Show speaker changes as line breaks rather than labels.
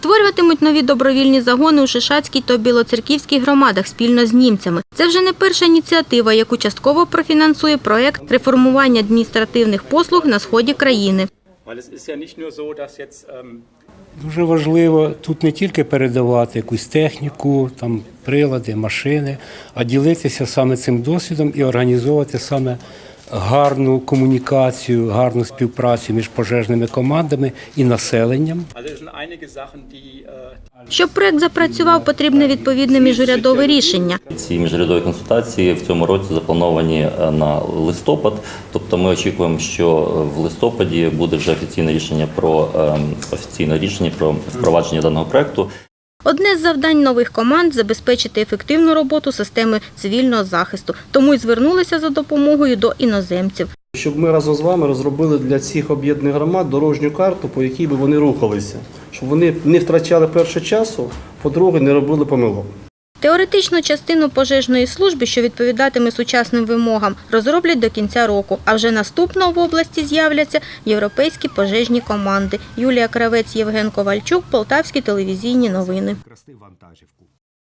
Створюватимуть нові добровільні загони у Шишацькій та Білоцерківській громадах спільно з німцями. Це вже не перша ініціатива, яку частково профінансує проект реформування адміністративних послуг на сході країни.
Ähm,
Дуже важливо тут не тільки передавати якусь техніку, там прилади, машини, а ділитися саме цим досвідом і організовувати саме гарну комунікацію, гарну співпрацю між пожежними командами і населенням.
Щоб проект запрацював, потрібне відповідне міжурядове рішення.
Ці міжрядові консультації в цьому році заплановані е, на листопад. Тобто ми очікуємо, що в листопаді буде вже офіційне рішення про ем, офіційне рішення про впровадження даного проекту.
Одне з завдань нових команд забезпечити ефективну роботу системи цивільного захисту. Тому й звернулися за допомогою до іноземців.
Щоб ми разом з вами розробили для цих об'єднаних громад дорожню карту, по якій би вони рухалися, щоб вони не втрачали перше часу, по-друге, не робили помилок.
Теоретичну частину пожежної служби, що відповідатиме сучасним вимогам, розроблять до кінця року. А вже наступного в області з'являться європейські пожежні команди. Юлія Кравець, Євген Ковальчук, Полтавські телевізійні новини.